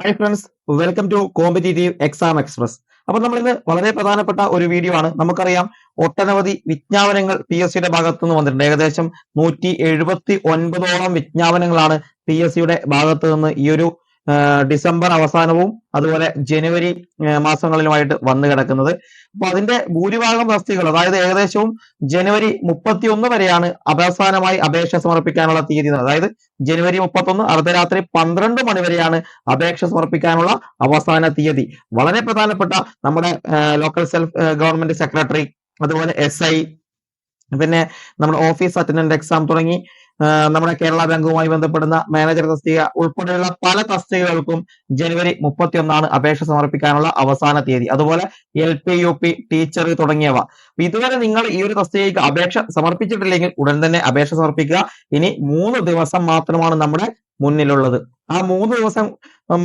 Hi friends welcome to competitive exam express അപ്പൊ നമ്മൾ ഇന്ന് വളരെ പ്രധാനപ്പെട്ട ഒരു വീഡിയോ ആണ്. നമുക്കറിയാം ഒട്ടനവധി വിജ്ഞാപനങ്ങൾ പി എസ് സിയുടെ ഭാഗത്തു നിന്ന് വന്നിട്ടുണ്ട്. ഏകദേശം നൂറ്റി എഴുപത്തി ഒൻപതോളം വിജ്ഞാപനങ്ങളാണ് പി എസ് സിയുടെ ഭാഗത്ത് നിന്ന് ഈ ഒരു ഡിസംബർ അവസാനവും അതുപോലെ ജനുവരി മാസങ്ങളിലുമായിട്ട് വന്നു കിടക്കുന്നത്. അപ്പൊ അതിന്റെ ഭൂരിഭാഗം തസ്തികൾ അതായത് ഏകദേശവും ജനുവരി മുപ്പത്തി ഒന്ന് വരെയാണ് അവസാനമായി അപേക്ഷ സമർപ്പിക്കാനുള്ള തീയതി അതായത് ജനുവരി മുപ്പത്തൊന്ന് അർദ്ധരാത്രി പന്ത്രണ്ട് മണി വരെയാണ് അപേക്ഷ സമർപ്പിക്കാനുള്ള അവസാന തീയതി. വളരെ പ്രധാനപ്പെട്ട നമ്മുടെ ലോക്കൽ സെൽഫ് ഗവൺമെന്റ് സെക്രട്ടറി അതുപോലെ എസ് ഐ പിന്നെ നമ്മുടെ ഓഫീസ് അറ്റൻഡന്റ് എക്സാം തുടങ്ങി നമ്മുടെ കേരള ബാങ്കുമായി ബന്ധപ്പെടുന്ന മാനേജർ തസ്തിക ഉൾപ്പെടെയുള്ള പല തസ്തികകൾക്കും ജനുവരി മുപ്പത്തി ഒന്നാണ് അപേക്ഷ സമർപ്പിക്കാനുള്ള അവസാന തീയതി. അതുപോലെ L P U P teacher തുടങ്ങിയവ. ഇതുവരെ നിങ്ങൾ ഈ ഒരു തസ്തികയ്ക്ക് അപേക്ഷ സമർപ്പിച്ചിട്ടില്ലെങ്കിൽ ഉടൻ തന്നെ അപേക്ഷ സമർപ്പിക്കുക. ഇനി മൂന്ന് ദിവസം മാത്രമാണ് നമ്മുടെ മുന്നിലുള്ളത്. ആ മൂന്ന് ദിവസം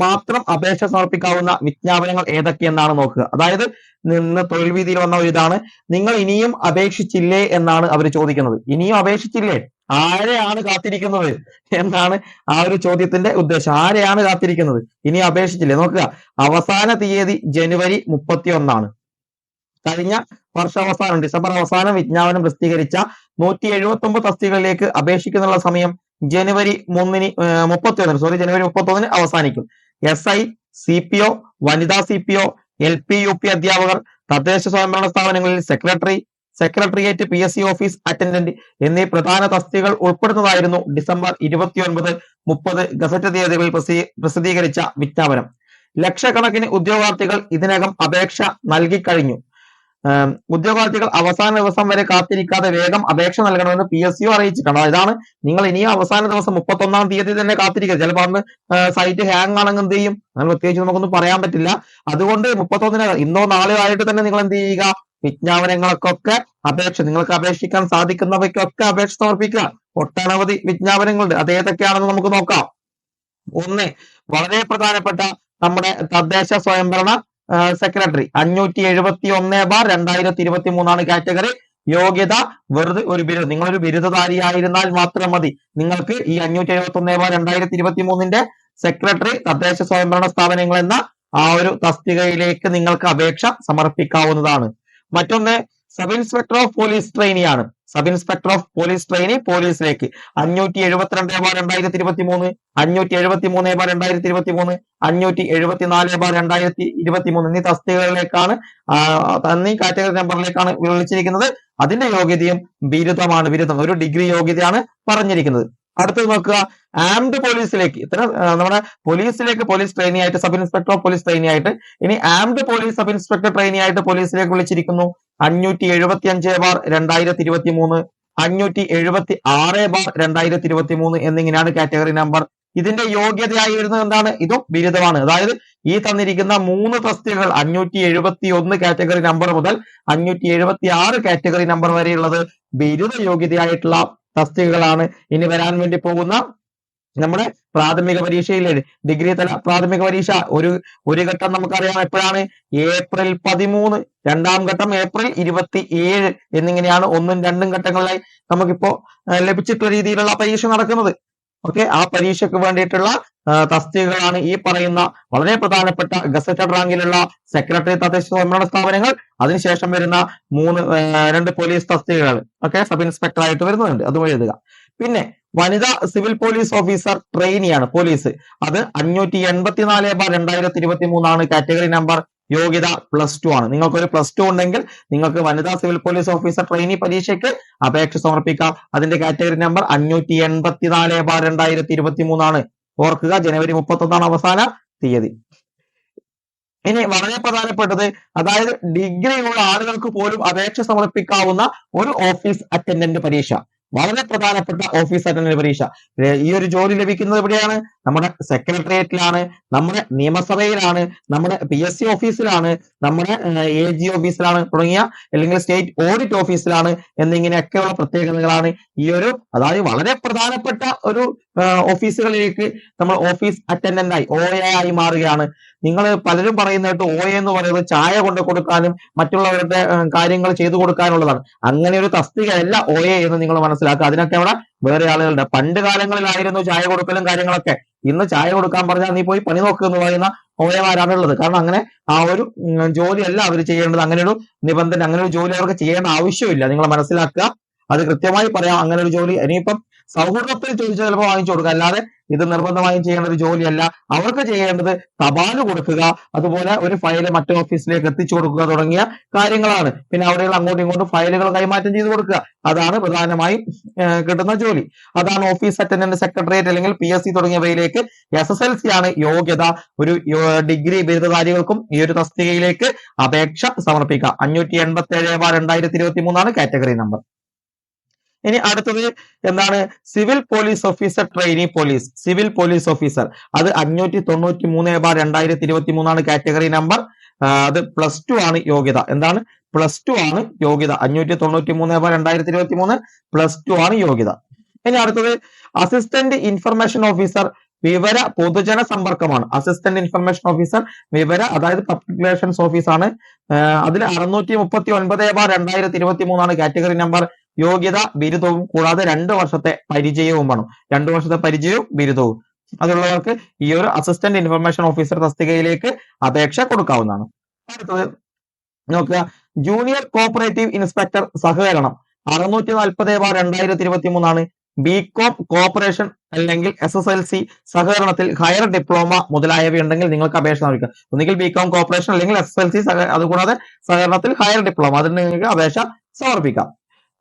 മാത്രം അപേക്ഷ സമർപ്പിക്കാവുന്ന വിജ്ഞാപനങ്ങൾ ഏതൊക്കെയെന്നാണ് നോക്കുക. അതായത് നിന്ന് തൊഴിൽ വീതിയിൽ വന്ന ഒരു ഇതാണ്. നിങ്ങൾ ഇനിയും അപേക്ഷിച്ചില്ലേ എന്നാണ് അവർ ചോദിക്കുന്നത്. ഇനിയും അപേക്ഷിച്ചില്ലേ? ആരെയാണ് കാത്തിരിക്കുന്നത്? എന്നാണ് ആ ഒരു ചോദ്യത്തിന്റെ ഉദ്ദേശം? ആരെയാണ് കാത്തിരിക്കുന്നത്? ഇനി അപേക്ഷിച്ചില്ലേ? നോക്കുക. അവസാന തീയതി ജനുവരി മുപ്പത്തി ഒന്നാണ് കഴിഞ്ഞ വർഷാവസാനം ഡിസംബർ അവസാനം വിജ്ഞാപനം പ്രസിദ്ധീകരിച്ച നൂറ്റി എഴുപത്തി ഒമ്പത് തസ്തികകളിലേക്ക് അപേക്ഷിക്കുന്നുള്ള സമയം ജനുവരി മൂന്നിന് മുപ്പത്തി ഒന്നിന് സോറി ജനുവരി മുപ്പത്തി ഒന്നിന് അവസാനിക്കും. S I C P O വനിതാ C P O L P U P അധ്യാപകർ തദ്ദേശ സ്വയംഭരണ സ്ഥാപനങ്ങളിൽ secretary secretariat P S C office attendant എന്നീ പ്രധാന തസ്തികകൾ ഉൾപ്പെടുന്നതായിരുന്നു ഡിസംബർ ഇരുപത്തിയൊൻപത് മുപ്പത് ഗസറ്റ് തീയതികളിൽ പ്രസിദ്ധീകരിച്ച വിജ്ഞാപനം. ലക്ഷക്കണക്കിന് ഉദ്യോഗാർത്ഥികൾ ഇതിനകം അപേക്ഷ നൽകിക്കഴിഞ്ഞു ഉദ്യോഗാർത്ഥികൾ അവസാന ദിവസം വരെ കാത്തിരിക്കാതെ വേഗം അപേക്ഷ നൽകണമെന്ന് പി എസ് സിഒ അറിയിച്ചിട്ടുണ്ട്. ഇതാണ് നിങ്ങൾ ഇനിയും അവസാന ദിവസം മുപ്പത്തൊന്നാം തീയതി തന്നെ കാത്തിരിക്കുക. ചിലപ്പോൾ അന്ന് സൈറ്റ് ഹാങ് ആണെങ്കിൽ എന്ത് ചെയ്യും? അങ്ങനെ പ്രത്യേകിച്ച് നമുക്കൊന്നും പറയാൻ പറ്റില്ല. അതുകൊണ്ട് മുപ്പത്തൊന്നിന് ഇന്നോ നാളെയോ ആയിട്ട് തന്നെ നിങ്ങൾ എന്ത് ചെയ്യുക? വിജ്ഞാപനങ്ങൾക്കൊക്കെ അപേക്ഷ നിങ്ങൾക്ക് അപേക്ഷിക്കാൻ സാധിക്കുന്നവയ്ക്കൊക്കെ അപേക്ഷ സമർപ്പിക്കുക. ഒട്ടനവധി വിജ്ഞാപനങ്ങളുണ്ട്. അത് ഏതൊക്കെയാണെന്ന് നമുക്ക് നോക്കാം. ഒന്ന് വളരെ പ്രധാനപ്പെട്ട നമ്മുടെ തദ്ദേശ സ്വയംഭരണ സെക്രട്ടറി അഞ്ഞൂറ്റി എഴുപത്തി ഒന്ന് ബാർ രണ്ടായിരത്തി ഇരുപത്തി മൂന്നാണ് കാറ്റഗറി യോഗ്യത വെറുതെ ഒരു ബിരുദം നിങ്ങളൊരു ബിരുദധാരിയായിരുന്നാൽ മാത്രം മതി. നിങ്ങൾക്ക് ഈ അഞ്ഞൂറ്റി എഴുപത്തി ഒന്ന് ബാർ രണ്ടായിരത്തി ഇരുപത്തി മൂന്നിന്റെ സെക്രട്ടറി തദ്ദേശ സ്വയംഭരണ സ്ഥാപനങ്ങൾ എന്ന ആ ഒരു തസ്തികയിലേക്ക് നിങ്ങൾക്ക് അപേക്ഷ സമർപ്പിക്കാവുന്നതാണ്. മറ്റൊന്ന് sub inspector of police trainee ആണ്. Sub inspector of police trainee പോലീസിലേക്ക്. അഞ്ഞൂറ്റി എഴുപത്തിരണ്ട് ബാർ രണ്ടായിരത്തി ഇരുപത്തി മൂന്ന് അഞ്ഞൂറ്റി എഴുപത്തി മൂന്ന് ബാർ രണ്ടായിരത്തി ഇരുപത്തി മൂന്ന് അഞ്ഞൂറ്റി എഴുപത്തിനാല് ബാർ രണ്ടായിരത്തി ഇരുപത്തി മൂന്ന് എന്നീ തസ്തികകളിലേക്കാണ് എന്നീ കാറ്റഗറി നമ്പറിലേക്കാണ് വിളിച്ചിരിക്കുന്നത്. അതിന്റെ യോഗ്യതയും ബിരുദമാണ്. ബിരുദം ഒരു ഡിഗ്രി യോഗ്യതയാണ് പറഞ്ഞിരിക്കുന്നത്. അടുത്തത് നോക്കുക. ആംഡ് പോലീസിലേക്ക് ഇത്ര നമ്മുടെ പോലീസിലേക്ക് പോലീസ് ട്രെയിനി ആയിട്ട് sub inspector of police trainee ആയിട്ട് ഇനി armed police sub inspector trainee ആയിട്ട് പോലീസിലേക്ക് വിളിച്ചിരിക്കുന്നു. അഞ്ഞൂറ്റി എഴുപത്തി അഞ്ച് ബാർ രണ്ടായിരത്തി ഇരുപത്തി മൂന്ന് അഞ്ഞൂറ്റി എഴുപത്തി ആറ് ബാർ രണ്ടായിരത്തി ഇരുപത്തി മൂന്ന് എന്നിങ്ങനെയാണ് കാറ്റഗറി നമ്പർ ഇതിന്റെ യോഗ്യതയായി വരുന്നത് എന്താണ്? ഇതും ബിരുദമാണ്. അതായത് ഈ തന്നിരിക്കുന്ന മൂന്ന് തസ്തികകൾ അഞ്ഞൂറ്റി എഴുപത്തി ഒന്ന് കാറ്റഗറി നമ്പർ മുതൽ അഞ്ഞൂറ്റി എഴുപത്തി ആറ് കാറ്റഗറി നമ്പർ വരെയുള്ളത് ബിരുദ യോഗ്യതയായിട്ടുള്ള തസ്തികകളാണ്. ഇനി വരാൻ വേണ്ടി പോകുന്ന നമ്മുടെ പ്രാഥമിക പരീക്ഷയിലെ ഡിഗ്രി തല പ്രാഥമിക പരീക്ഷ. ഒരു ഒരു ഘട്ടം നമുക്കറിയാം എപ്പോഴാണ്? ഏപ്രിൽ പതിമൂന്ന് രണ്ടാം ഘട്ടം ഏപ്രിൽ ഇരുപത്തി ഏഴ് എന്നിങ്ങനെയാണ് ഒന്നും രണ്ടും ഘട്ടങ്ങളിലായി നമുക്കിപ്പോ ലഭിച്ചിട്ടുള്ള രീതിയിലുള്ള പരീക്ഷ നടക്കുന്നത്. ഓക്കെ ആ പരീക്ഷയ്ക്ക് വേണ്ടിയിട്ടുള്ള തസ്തികകളാണ് ഈ പറയുന്ന വളരെ പ്രധാനപ്പെട്ട ഗസറ്റഡ് റാങ്കിലുള്ള സെക്രട്ടറി തദ്ദേശ സ്വയംഭരണ സ്ഥാപനങ്ങൾ. അതിനുശേഷം വരുന്ന മൂന്ന് രണ്ട് പോലീസ് തസ്തികകൾ. ഓക്കെ സബ് ഇൻസ്പെക്ടർ ആയിട്ട് വരുന്നുണ്ട്. അതും എഴുതുക. പിന്നെ വനിതാ സിവിൽ പോലീസ് ഓഫീസർ ട്രെയിനിയാണ് പോലീസ് അത് അഞ്ഞൂറ്റി എൺപത്തിനാല് ബാർ രണ്ടായിരത്തി ഇരുപത്തി മൂന്നാണ് കാറ്റഗറി നമ്പർ യോഗ്യത പ്ലസ് ടു ആണ്. നിങ്ങൾക്കൊരു പ്ലസ് ടു ഉണ്ടെങ്കിൽ നിങ്ങൾക്ക് വനിതാ സിവിൽ പോലീസ് ഓഫീസർ ട്രെയിനി പരീക്ഷയ്ക്ക് അപേക്ഷ സമർപ്പിക്കാം. അതിന്റെ കാറ്റഗറി നമ്പർ അഞ്ഞൂറ്റി എൺപത്തിനാല് ബാർ രണ്ടായിരത്തി ഇരുപത്തി മൂന്നാണ് ഓർക്കുക ജനുവരി മുപ്പത്തൊന്നാണ് അവസാന തീയതി. ഇനി വളരെ പ്രധാനപ്പെട്ടത് അതായത് ഡിഗ്രിയുള്ള ആളുകൾക്ക് പോലും അപേക്ഷ സമർപ്പിക്കാവുന്ന ഒരു ഓഫീസ് അറ്റൻഡന്റ് പരീക്ഷ. വളരെ പ്രധാനപ്പെട്ട ഓഫീസ് തന്നെ പരീക്ഷ. ഈ ഒരു ജോലി ലഭിക്കുന്നത് എവിടെയാണ്? നമ്മുടെ സെക്രട്ടേറിയറ്റിലാണ് നമ്മുടെ നിയമസഭയിലാണ് നമ്മുടെ പി എസ് സി ഓഫീസിലാണ് നമ്മുടെ എ ജി ഓഫീസിലാണ് തുടങ്ങിയ അല്ലെങ്കിൽ സ്റ്റേറ്റ് ഓഡിറ്റ് ഓഫീസിലാണ് എന്നിങ്ങനെയൊക്കെയുള്ള പ്രത്യേകതകളാണ് ഈ ഒരു അതായത് വളരെ പ്രധാനപ്പെട്ട ഒരു ഓഫീസുകളിലേക്ക് നമ്മൾ ഓഫീസ് അറ്റൻഡന്റ് ആയി എ ആയി മാറുകയാണ്. നിങ്ങൾ പലരും പറയുന്നതായിട്ട് ഓയ എന്ന് പറയുന്നത് ചായ കൊണ്ട് കൊടുക്കാനും മറ്റുള്ളവരുടെ കാര്യങ്ങൾ ചെയ്തു കൊടുക്കാനുള്ളതാണ്. അങ്ങനെ ഒരു തസ്തികയല്ല ഓയ എന്ന് നിങ്ങൾ മനസ്സിലാക്കുക. അതിനൊക്കെ അവിടെ വേറെ ആളുകളുടെ പണ്ട് കാലങ്ങളിലായിരുന്നു ചായ കൊടുക്കലും കാര്യങ്ങളൊക്കെ. ഇന്ന് ചായ കൊടുക്കാൻ പറഞ്ഞാൽ നീ പോയി പണി നോക്കുക എന്ന് പറയുന്ന ഓയമാരാണ് ഉള്ളത്. കാരണം അങ്ങനെ ആ ഒരു ജോലിയല്ല അവർ ചെയ്യേണ്ടത്. അങ്ങനെ ഒരു നിബന്ധന അങ്ങനെ ഒരു ജോലി അവർക്ക് ചെയ്യേണ്ട ആവശ്യമില്ല. നിങ്ങൾ മനസ്സിലാക്കുക. അത് കൃത്യമായി പറയാം. അങ്ങനെ ഒരു ജോലി ഇനിയിപ്പം സൗഹൃദത്തിൽ ചോദിച്ചാൽ ചിലപ്പോൾ വാങ്ങിച്ചു കൊടുക്കുക അല്ലാതെ ഇത് നിർബന്ധമായും ചെയ്യേണ്ട ഒരു ജോലിയല്ല. അവർക്ക് ചെയ്യേണ്ടത് തപാൽ കൊടുക്കുക അതുപോലെ ഒരു ഫയൽ മറ്റേ ഓഫീസിലേക്ക് എത്തിച്ചു കൊടുക്കുക തുടങ്ങിയ കാര്യങ്ങളാണ്. പിന്നെ അവിടെയുള്ള അങ്ങോട്ടും ഇങ്ങോട്ടും ഫയലുകൾ കൈമാറ്റം ചെയ്ത് കൊടുക്കുക. അതാണ് പ്രധാനമായും കിട്ടുന്ന ജോലി. അതാണ് ഓഫീസ് അറ്റൻഡന്റ് സെക്രട്ടേറിയറ്റ് അല്ലെങ്കിൽ പി എസ് സി തുടങ്ങിയവയിലേക്ക് എസ് എസ് എൽ സി ആണ് യോഗ്യത. ഒരു ഡിഗ്രി ബിരുദധാരികൾക്കും ഈ ഒരു തസ്തികയിലേക്ക് അപേക്ഷ സമർപ്പിക്കുക അഞ്ഞൂറ്റി എൺപത്തി ഏഴ് ബാർ രണ്ടായിരത്തി ഇരുപത്തി മൂന്നാണ് കാറ്റഗറി നമ്പർ ഇനി അടുത്തത് എന്താണ്? Civil police officer trainee police civil police officer അത് അഞ്ഞൂറ്റി തൊണ്ണൂറ്റി മൂന്ന് ബാർ രണ്ടായിരത്തി ഇരുപത്തി മൂന്നാണ് കാറ്റഗറി നമ്പർ അത് പ്ലസ് ടു ആണ് യോഗ്യത. എന്താണ്? പ്ലസ് ടു ആണ് യോഗ്യത. അഞ്ഞൂറ്റി തൊണ്ണൂറ്റി മൂന്ന് ബാർ രണ്ടായിരത്തി ഇരുപത്തി മൂന്ന് പ്ലസ് ടു ആണ് യോഗ്യത. ഇനി അടുത്തത് അസിസ്റ്റന്റ് ഇൻഫർമേഷൻ ഓഫീസർ വിവര പൊതുജന സമ്പർക്കമാണ്. അസിസ്റ്റന്റ് ഇൻഫർമേഷൻ ഓഫീസർ വിവര അതായത് പബ്ലിക് റിലേഷൻസ് ഓഫീസാണ് അതിൽ അറുന്നൂറ്റി മുപ്പത്തി ഒൻപത് ബാർ രണ്ടായിരത്തി ഇരുപത്തി മൂന്നാണ് കാറ്റഗറി നമ്പർ യോഗ്യത ബിരുദവും കൂടാതെ രണ്ട് വർഷത്തെ പരിചയവും വേണം രണ്ട് വർഷത്തെ പരിചയവും ബിരുദവും. അതുള്ളവർക്ക് ഈ ഒരു അസിസ്റ്റന്റ് ഇൻഫർമേഷൻ ഓഫീസർ തസ്തികയിലേക്ക് അപേക്ഷ കൊടുക്കാവുന്നതാണ്. അടുത്തത് നോക്കുക. ജൂനിയർ കോപ്പറേറ്റീവ് ഇൻസ്പെക്ടർ സഹകരണം. അറുന്നൂറ്റി നാൽപ്പത് ബാർ രണ്ടായിരത്തി ഇരുപത്തി മൂന്നാണ് ബികോം കോപ്പറേഷൻ അല്ലെങ്കിൽ എസ് എസ് എൽ സി സഹകരണത്തിൽ ഹയർ ഡിപ്ലോമ മുതലായവ ഉണ്ടെങ്കിൽ നിങ്ങൾക്ക് അപേക്ഷ നൽകുക ഒന്നുകിൽ ബികോം കോപ്പറേഷൻ അല്ലെങ്കിൽ എസ് എസ് എൽ സി അതുകൂടാതെ സഹകരണത്തിൽ ഹയർ ഡിപ്ലോമ അതിന് നിങ്ങൾക്ക് അപേക്ഷ സമർപ്പിക്കാം.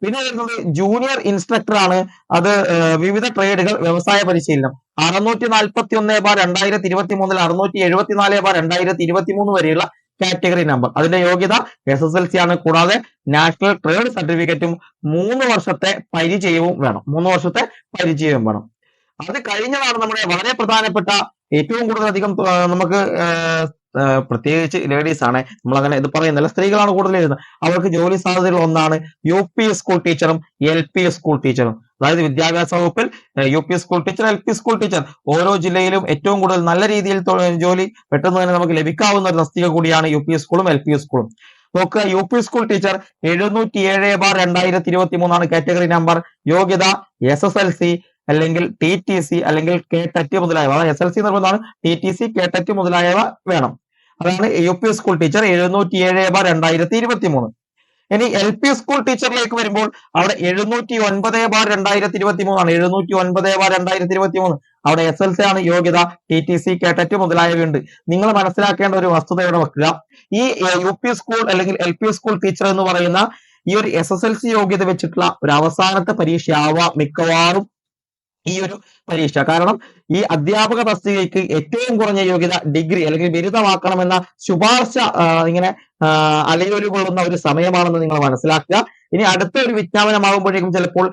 പിന്നെ വരുന്നത് ജൂനിയർ ഇൻസ്ട്രക്ടർ ആണ് അത് വിവിധ ട്രേഡുകൾ വ്യവസായ പരിശീലനം. അറുന്നൂറ്റി നാൽപ്പത്തി ഒന്ന് ബാർ രണ്ടായിരത്തി ഇരുപത്തി മൂന്നിൽ അറുന്നൂറ്റി എഴുപത്തിനാല് ബാർ രണ്ടായിരത്തി ഇരുപത്തി മൂന്ന് വരെയുള്ള കാറ്റഗറി നമ്പർ അതിന്റെ യോഗ്യത എസ് എസ് എൽ സി ആണ്. കൂടാതെ നാഷണൽ ട്രേഡ് സർട്ടിഫിക്കറ്റും മൂന്ന് വർഷത്തെ പരിചയവും വേണം. മൂന്ന് വർഷത്തെ പരിചയവും വേണം. അത് കഴിഞ്ഞതാണ് നമ്മുടെ വളരെ പ്രധാനപ്പെട്ട ഏറ്റവും കൂടുതൽ അധികം നമുക്ക് പ്രത്യേകിച്ച് ലേഡീസ് ആണ്. നമ്മൾ അങ്ങനെ ഇത് പറയുന്നില്ല. സ്ത്രീകളാണ് കൂടുതൽ എഴുതുന്നത്. അവർക്ക് ജോലി സാധ്യതകൾ ഒന്നാണ് യു പി സ്കൂൾ ടീച്ചറും എൽ പി സ്കൂൾ ടീച്ചറും അതായത് വിദ്യാഭ്യാസ വകുപ്പിൽ U P school teacher L P school teacher ഓരോ ജില്ലയിലും ഏറ്റവും കൂടുതൽ നല്ല രീതിയിൽ ജോലി പെട്ടെന്ന് തന്നെ നമുക്ക് ലഭിക്കാവുന്ന ഒരു തസ്തിക കൂടിയാണ് യു പി സ്കൂളും എൽ പി സ്കൂളും നോക്കുക യു പി സ്കൂൾ ടീച്ചർ എഴുന്നൂറ്റി ഏഴ് ബാർ രണ്ടായിരത്തി ഇരുപത്തി മൂന്നാണ് കാറ്റഗറി നമ്പർ യോഗ്യത എസ് എസ് എൽ സി അല്ലെങ്കിൽ ടി ടി സി അല്ലെങ്കിൽ കെ ടെറ്റ് മുതലായവ. എസ് എൽ സി നിർബന്ധമാണ് T T C K TET മുതലായവ വേണം. അതാണ് യു പി സ്കൂൾ ടീച്ചർ എഴുന്നൂറ്റി ഏഴ് ബാർ രണ്ടായിരത്തി ഇരുപത്തി മൂന്ന് ഇനി എൽ പി സ്കൂൾ ടീച്ചറിലേക്ക് വരുമ്പോൾ അവിടെ എഴുന്നൂറ്റി ഒൻപത് ബാർ രണ്ടായിരത്തി ഇരുപത്തി മൂന്നാണ് എഴുന്നൂറ്റി ഒൻപത് ബാർ രണ്ടായിരത്തി ഇരുപത്തി മൂന്ന് അവിടെ എസ് എൽ സി ആണ് യോഗ്യത ടി ടി സി കേട്ടറ്റ് മുതലായവയുണ്ട്. നിങ്ങൾ മനസ്സിലാക്കേണ്ട ഒരു വസ്തുത ഇവിടെ വെക്കുക. ഈ യു പി സ്കൂൾ അല്ലെങ്കിൽ എൽ പി സ്കൂൾ ടീച്ചർ എന്ന് പറയുന്ന ഈ ഒരു എസ് എസ് എൽ സി യോഗ്യത വെച്ചിട്ടുള്ള ഒരു അവസാനത്തെ പരീക്ഷ ആവാം മിക്കവാറും. ഈ ഒരു പരീക്ഷ. കാരണം ഈ അധ്യാപക തസ്തികയ്ക്ക് ഏറ്റവും കുറഞ്ഞ യോഗ്യത ഡിഗ്രി അല്ലെങ്കിൽ ബിരുദമാക്കണമെന്ന ശുപാർശ ഇങ്ങനെ ആ, അലയൊലി കൊള്ളുന്ന ഒരു സമയമാണെന്ന് നിങ്ങൾ മനസ്സിലാക്കുക. ഇനി അടുത്ത ഒരു വിജ്ഞാപനമാകുമ്പോഴേക്കും ചിലപ്പോൾ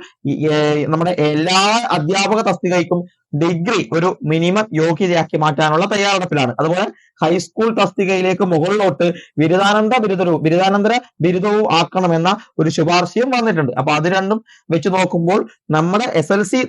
നമ്മുടെ എല്ലാ അധ്യാപക തസ്തികയ്ക്കും ഡിഗ്രി ഒരു മിനിമം യോഗ്യതയാക്കി മാറ്റാനുള്ള തയ്യാറെടുപ്പിലാണ്. അതുപോലെ ഹൈസ്കൂൾ തസ്തികയിലേക്ക് മുകളിലോട്ട് ബിരുദാനന്ദ ബിരുദവും ബിരുദാനന്തര ബിരുദവും ആക്കണമെന്ന ഒരു ശുപാർശയും വന്നിട്ടുണ്ട്. അപ്പൊ അത് രണ്ടും വെച്ച് നോക്കുമ്പോൾ നമ്മുടെ എസ് എൽ സി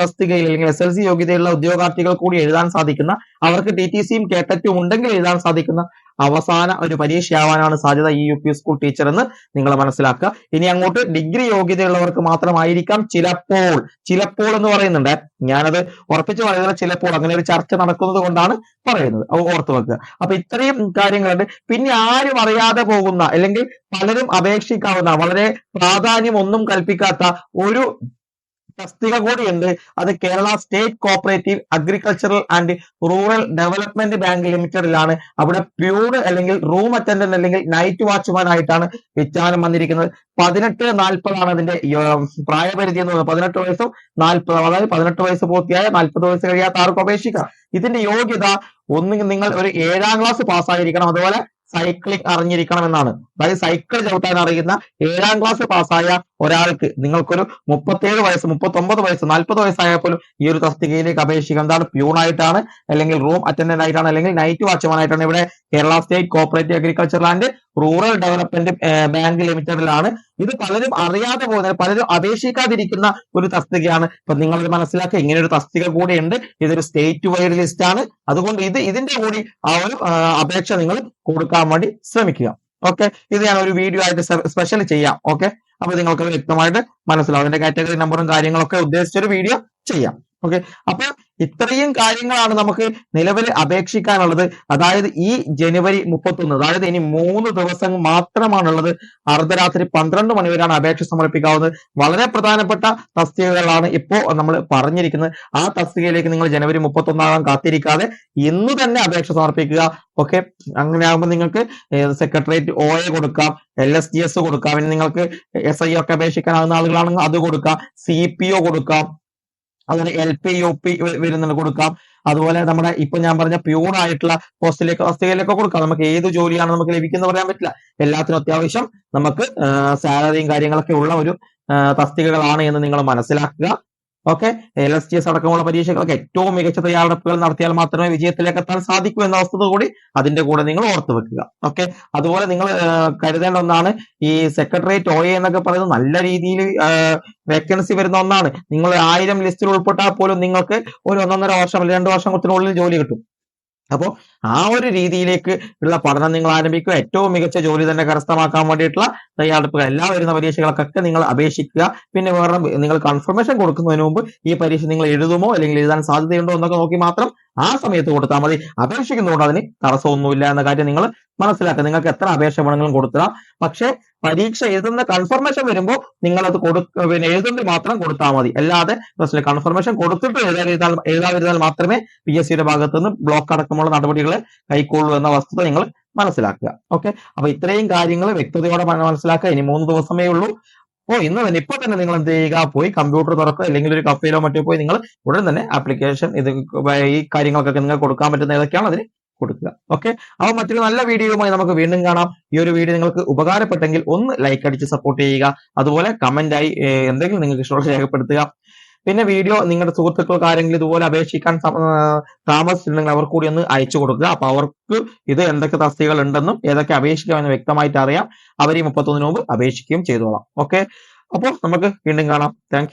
തസ്തികയിൽ അല്ലെങ്കിൽ എസ് എൽ സി യോഗ്യതയുള്ള ഉദ്യോഗാർത്ഥികൾ കൂടി എഴുതാൻ സാധിക്കുന്ന അവർക്ക് ടി ടി സിയും കേട്ടറ്റും ഉണ്ടെങ്കിൽ എഴുതാൻ സാധിക്കുന്ന അവസാന ഒരു പരീക്ഷയാവാനാണ് സാധ്യത ഈ യു പി സ്കൂൾ ടീച്ചർ എന്ന് നിങ്ങൾ മനസ്സിലാക്കുക. ഇനി അങ്ങോട്ട് ഡിഗ്രി യോഗ്യതയുള്ളവർക്ക് മാത്രമായിരിക്കാം ചിലപ്പോൾ. ചിലപ്പോൾ എന്ന് പറയുന്നുണ്ട്. ഞാനത് ഉറപ്പിച്ച് പറയുന്നത് ചിലപ്പോൾ അങ്ങനെ ഒരു ചർച്ച നടക്കുന്നത് കൊണ്ടാണ് പറയുന്നത്. ഓർത്ത് വെക്കുക. അപ്പൊ ഇത്രയും കാര്യങ്ങളുണ്ട്. പിന്നെ ആരും അറിയാതെ പോകുന്ന അല്ലെങ്കിൽ പലരും അപേക്ഷിക്കാവുന്ന വളരെ പ്രാധാന്യം ഒന്നും കൽപ്പിക്കാത്ത ഒരു തസ്തിക കൂടിയുണ്ട്. അത് Kerala state cooperative agricultural and rural development bank ലിമിറ്റഡിലാണ്. അവിടെ പ്യൂണ് അല്ലെങ്കിൽ റൂം അറ്റൻഡന്റ് അല്ലെങ്കിൽ നൈറ്റ് വാച്ച്മാൻ ആയിട്ടാണ് വിജ്ഞാനം വന്നിരിക്കുന്നത്. പതിനെട്ട് നാൽപ്പതാണ് അതിന്റെ പ്രായപരിധി എന്ന് പറയുന്നത്. പതിനെട്ട് വയസ്സും നാൽപ്പത് അതായത് പതിനെട്ട് വയസ്സ് പൂർത്തിയായ നാൽപ്പത് വയസ്സ് കഴിയാത്ത ആർക്കും അപേക്ഷിക്കാം. ഇതിന്റെ യോഗ്യത ഒന്നുകിൽ നിങ്ങൾ ഒരു ഏഴാം ക്ലാസ് പാസ്സായിരിക്കണം. അതുപോലെ സൈക്ലിംഗ് അറിഞ്ഞിരിക്കണം എന്നാണ്. അതായത് സൈക്കിൾ ചവിട്ടാൻ അറിയുന്ന ഏഴാം ക്ലാസ് പാസ്സായ ഒരാൾക്ക് നിങ്ങൾക്കൊരു മുപ്പത്തേഴ് വയസ്സ് മുപ്പത്തൊമ്പത് വയസ്സ് നാൽപ്പത് വയസ്സായ പോലും ഈ ഒരു തസ്തികയിലേക്ക് അപേക്ഷിക്കാം. എന്താണ് പ്യൂണായിട്ടാണ് അല്ലെങ്കിൽ റൂം അറ്റൻഡന്റ് ആയിട്ടാണ് അല്ലെങ്കിൽ നൈറ്റ് വാച്ച്മാൻ ആയിട്ടാണ് ഇവിടെ Kerala state cooperative agriculture and rural development bank ലിമിറ്റഡിലാണ് ഇത് പലരും അറിയാതെ പോകുന്ന പലരും അപേക്ഷിക്കാതിരിക്കുന്ന ഒരു തസ്തികയാണ്. ഇപ്പൊ നിങ്ങൾ മനസ്സിലാക്കുക ഇങ്ങനെ ഒരു തസ്തിക കൂടെ ഉണ്ട്. ഇതൊരു സ്റ്റേറ്റ് വൈഡ് ലിസ്റ്റ് ആണ്. അതുകൊണ്ട് ഇത് ഇതിന്റെ കൂടി ആ ഒരു അപേക്ഷ നിങ്ങൾ കൊടുക്കാൻ വേണ്ടി ശ്രമിക്കുക. ഓക്കെ ഇത് ഞാൻ ഒരു വീഡിയോ ആയിട്ട് സ്പെഷ്യൽ ചെയ്യാം. ഓക്കെ അപ്പൊ നിങ്ങൾക്ക് വ്യക്തമായിട്ട് മനസ്സിലാവും. അതിന്റെ കാറ്റഗറി നമ്പറും കാര്യങ്ങളൊക്കെ ഉദ്ദേശിച്ചൊരു വീഡിയോ ചെയ്യാം. ഓക്കെ അപ്പൊ ഇത്രയും കാര്യങ്ങളാണ് നമുക്ക് നിലവിൽ അപേക്ഷിക്കാനുള്ളത്. അതായത് ഈ ജനുവരി മുപ്പത്തൊന്ന് അതായത് ഇനി മൂന്ന് ദിവസം മാത്രമാണുള്ളത്. അർദ്ധരാത്രി പന്ത്രണ്ട് മണിവരെയാണ് അപേക്ഷ സമർപ്പിക്കാവുന്നത്. വളരെ പ്രധാനപ്പെട്ട തസ്തികകളാണ് ഇപ്പോ നമ്മൾ പറഞ്ഞിരിക്കുന്നത്. ആ തസ്തികയിലേക്ക് നിങ്ങൾ ജനുവരി മുപ്പത്തൊന്നാകാൻ കാത്തിരിക്കാതെ ഇന്ന് തന്നെ അപേക്ഷ സമർപ്പിക്കുക. ഓക്കെ? അങ്ങനെ ആകുമ്പോൾ നിങ്ങൾക്ക് സെക്രട്ടേറിയറ്റ് ഒ എ കൊടുക്കാം എൽ എസ് ജി എസ് കൊടുക്കാം. ഇനി നിങ്ങൾക്ക് എസ് ഐ ഒക്കെ അപേക്ഷിക്കാനാകുന്ന ആളുകളാണെങ്കിൽ അത് കൊടുക്കാം സി പി ഒ കൊടുക്കാം. അതുപോലെ എൽ പി യു പി വരുന്നുണ്ട് കൊടുക്കാം. അതുപോലെ നമ്മുടെ ഇപ്പൊ ഞാൻ പറഞ്ഞ പ്യൂർ ആയിട്ടുള്ള പോസ്റ്റിലേക്ക് ഹോസ്റ്റലിലേക്കൊക്കെ കൊടുക്കാം. നമുക്ക് ഏത് ജോലിയാണ് നമുക്ക് ലഭിക്കുന്നത് പറയാൻ പറ്റില്ല. എല്ലാത്തിനും അത്യാവശ്യം നമുക്ക് സാലറിയും കാര്യങ്ങളൊക്കെ ഉള്ള ഒരു തസ്തികകളാണ് എന്ന് നിങ്ങൾ മനസ്സിലാക്കുക. Okay L S G S അടക്കമുള്ള പരീക്ഷകളൊക്കെ ഏറ്റവും മികച്ച തയ്യാറെടുപ്പുകൾ നടത്തിയാൽ മാത്രമേ വിജയത്തിലേക്ക് എത്താൻ സാധിക്കൂ എന്ന വസ്തുത കൂടി അതിന്റെ കൂടെ നിങ്ങൾ ഓർത്തു വെക്കുക. ഓക്കെ അതുപോലെ നിങ്ങൾ കരുതേണ്ട ഒന്നാണ് ഈ സെക്രട്ടേറിയറ്റ് ഒ എ എന്നൊക്കെ പറയുന്നത് നല്ല രീതിയിൽ വേക്കൻസി വരുന്ന ഒന്നാണ്. നിങ്ങൾ ആയിരം ലിസ്റ്റിൽ ഉൾപ്പെട്ടാൽ പോലും നിങ്ങൾക്ക് ഒരു ഒന്നൊന്നര വർഷം അല്ലെങ്കിൽ രണ്ട് വർഷത്തിനുള്ളിൽ ജോലി കിട്ടും. അപ്പോൾ ആ ഒരു രീതിയിലേക്ക് ഉള്ള പഠനം നിങ്ങൾ ആരംഭിക്കുക. ഏറ്റവും മികച്ച ജോലി തന്നെ കരസ്ഥമാക്കാൻ വേണ്ടിയിട്ടുള്ള തയ്യാറെടുപ്പുകൾ. എല്ലാ വരുന്ന പരീക്ഷകൾക്കൊക്കെ നിങ്ങൾ അപേക്ഷിക്കുക. പിന്നെ വേറെ നിങ്ങൾ കൺഫർമേഷൻ കൊടുക്കുന്നതിന് മുമ്പ് ഈ പരീക്ഷ നിങ്ങൾ എഴുതുമോ അല്ലെങ്കിൽ എഴുതാൻ സാധ്യതയുണ്ടോ എന്നൊക്കെ നോക്കി മാത്രം ആ സമയത്ത് കൊടുത്താൽ മതി. അപേക്ഷിക്കുന്നതുകൊണ്ട് അതിന് തടസ്സമൊന്നുമില്ല എന്ന കാര്യം നിങ്ങൾ മനസ്സിലാക്കുക. നിങ്ങൾക്ക് എത്ര അപേക്ഷ വേണമെങ്കിലും കൊടുക്കുക പക്ഷേ പരീക്ഷ എഴുതുന്ന കൺഫർമേഷൻ വരുമ്പോൾ നിങ്ങൾ അത് കൊടു പിന്നെ എഴുതുന്നത് മാത്രം കൊടുത്താൽ മതി. അല്ലാതെ പ്രശ്നം കൺഫർമേഷൻ കൊടുത്തിട്ട് എഴുതാൻ എഴുതാൻ എഴുതാതിരുന്നാൽ മാത്രമേ പി എസ് സിയുടെ ഭാഗത്ത് നിന്ന് ബ്ലോക്ക് അടക്കമുള്ള നടപടികൾ കൈക്കൊള്ളൂ എന്ന വസ്തുത നിങ്ങൾ മനസ്സിലാക്കുക. ഓക്കെ അപ്പൊ ഇത്രയും കാര്യങ്ങൾ വ്യക്തതയോടെ മനസ്സിലാക്കുക. ഇനി മൂന്ന് ദിവസമേ ഉള്ളൂ. അപ്പോൾ ഇന്ന് തന്നെ ഇപ്പൊ തന്നെ നിങ്ങൾ എന്ത് ചെയ്യുക? പോയി കമ്പ്യൂട്ടർ തുറക്കുക. അല്ലെങ്കിൽ ഒരു കഫയിലോ മറ്റോ പോയി നിങ്ങൾ ഉടൻ തന്നെ ആപ്ലിക്കേഷൻ ഇത് ഈ കാര്യങ്ങൾക്കൊക്കെ നിങ്ങൾ കൊടുക്കാൻ പറ്റുന്ന ഏതൊക്കെയാണ് അതിന് കൊടുക്കുക. ഓക്കെ അപ്പൊ മറ്റൊരു നല്ല വീഡിയോയുമായി നമുക്ക് വീണ്ടും കാണാം. ഈ ഒരു വീഡിയോ നിങ്ങൾക്ക് ഉപകാരപ്പെട്ടെങ്കിൽ ഒന്ന് ലൈക്ക് അടിച്ച് സപ്പോർട്ട് ചെയ്യുക. അതുപോലെ കമന്റ് ആയി എന്തെങ്കിലും നിങ്ങൾക്ക് ഇഷ്ടമുള്ള രേഖപ്പെടുത്തുക. പിന്നെ വീഡിയോ നിങ്ങളുടെ സുഹൃത്തുക്കൾക്ക് ആരെങ്കിലും ഇതുപോലെ അപേക്ഷിക്കാൻ താമസിച്ചിട്ടുണ്ടെങ്കിൽ അവർക്ക് കൂടി ഒന്ന് അയച്ചു കൊടുക്കുക. അപ്പൊ അവർക്ക് ഇത് എന്തൊക്കെ തസ്തികകൾ ഉണ്ടെന്നും ഏതൊക്കെ അപേക്ഷിക്കാമെന്ന് വ്യക്തമായിട്ട് അറിയാം. അവർ ഈ മുപ്പത്തൊന്നിന് മുമ്പ് അപേക്ഷിക്കുകയും ചെയ്തോളാം. ഓക്കെ അപ്പോൾ നമുക്ക് വീണ്ടും കാണാം. താങ്ക്